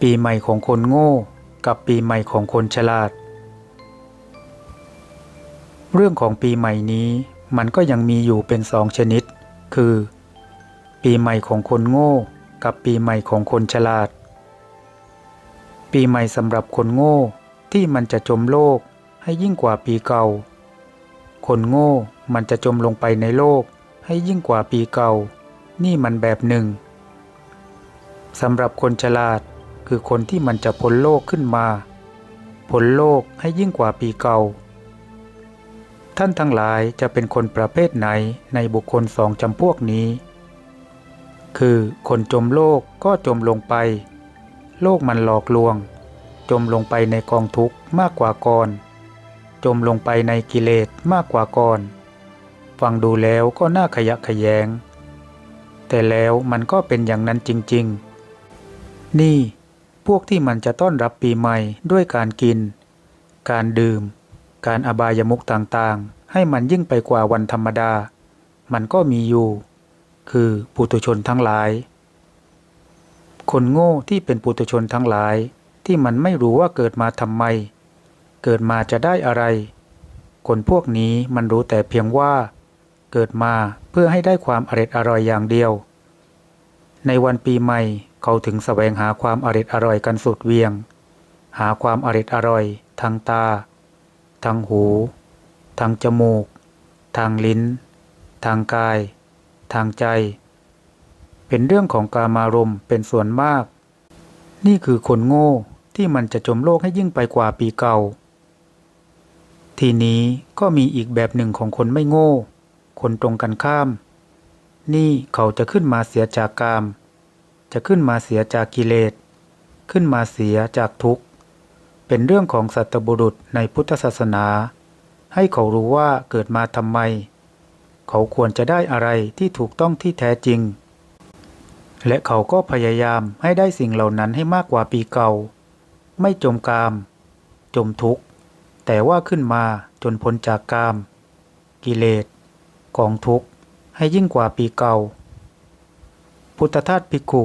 ปีใหม่ของคนโง่ กับปีใหม่ของคนฉลาด เรื่องของปีใหม่นี้มันก็ยังมีอยู่เป็นสองชนิด คือ ปีใหม่ของคนโง่ กับปีใหม่ของคนฉลาด ปีใหม่สำหรับคนโง่ที่มันจะจมโลกให้ยิ่งกว่าปีเก่า คนโง่มันจะจมลงไปในโลกให้ยิ่งกว่าปีเก่า นี่มันแบบหนึ่งสำหรับคนฉลาด คือคนที่มันจะพ้นโลกขึ้นมาพ้นโลกให้ยิ่งกว่าปีเก่า ท่านทั้งหลายจะเป็นคนประเภทไหนในบุคคลสองจำพวกนี้ คือคนจมโลกก็จมลงไป โลกมันหลอกลวง จมลงไปในกองทุกข์มากกว่าก่อน จมลงไปในกิเลสมากกว่าก่อน ฟังดูแล้วก็น่าขยะขยง แต่แล้วมันก็เป็นอย่างนั้นจริง ๆ นี่ พวกที่มันจะต้อนรับปีใหม่ด้วยการกิน การดื่ม การอบายมุกต่างๆ ให้มันยิ่งไปกว่าวันธรรมดา มันก็มีอยู่ คือปุถุชนทั้งหลาย คนโง่ที่เป็นปุถุชนทั้งหลาย ที่มันไม่รู้ว่าเกิดมาทำไม เกิดมาจะได้อะไร คนพวกนี้มันรู้แต่เพียงว่า เกิดมาเพื่อให้ได้ความอร็ดอร่อยอย่างเดียว ในวันปีใหม่เขาถึงแสวงหาความอร็ดอร่อยกันสุดเวียง หาความอร็ดอร่อยทางตา ทางหู ทางจมูก ทางลิ้น ทางกาย ทางใจ เป็นเรื่องของกามารมณ์เป็นส่วนมาก นี่คือคนโง่ที่มันจะจมโลกให้ยิ่งไปกว่าปีเก่า ทีนี้ก็มีอีกแบบหนึ่งของคนไม่โง่ คนตรงกันข้าม นี่เขาจะขึ้นมาเสียจากกาม จะขึ้นมาเสียจากกิเลส ขึ้นมาเสียจากทุกข์ เป็นเรื่องของสัตบุรุษในพุทธศาสนา ให้เขารู้ว่าเกิดมาทำไม เขาควรจะได้อะไรที่ถูกต้องที่แท้จริง และเขาก็พยายามให้ได้สิ่งเหล่านั้นให้มากกว่าปีเก่า ไม่จมกาม จมทุกข์ แต่ว่าขึ้นมาจนพ้นจากกาม กิเลส กองทุกข์ ให้ยิ่งกว่าปีเก่า พุทธทาสภิกขุ